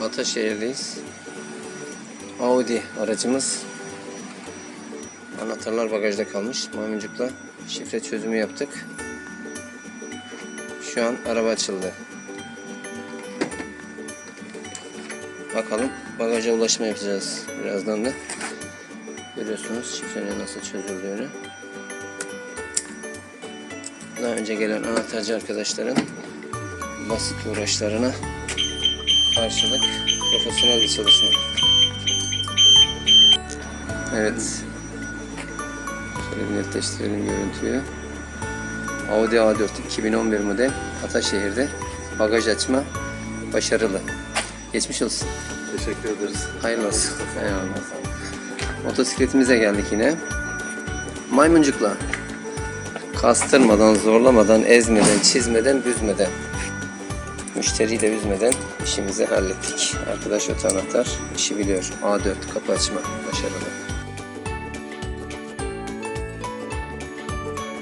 Ataşehir'deyiz. Audi aracımız. Anahtarlar bagajda kalmış. Maymuncukla şifre çözümü yaptık. Şu an araba açıldı. Bakalım bagaja ulaşma yapacağız birazdan da. Görüyorsunuz şifrenin nasıl çözüldüğünü. Daha önce gelen anahtarcı arkadaşların basit uğraşlarına karşılık profesyonel bir çalışma. Evet. Şöyle bir netleştirelim görüntüyü. Audi A4 2011 model Ataşehir'de bagaj açma başarılı. Geçmiş olsun. Teşekkür ederiz. Hayırlı olsun. Eyvallah. Motosikletimize geldik yine. Maymuncukla. Kastırmadan, zorlamadan, ezmeden, çizmeden, büzmeden. Müşteriyi de üzmeden işimizi hallettik. Arkadaş öte anahtar işi biliyor. A4 kapı açma başarılı.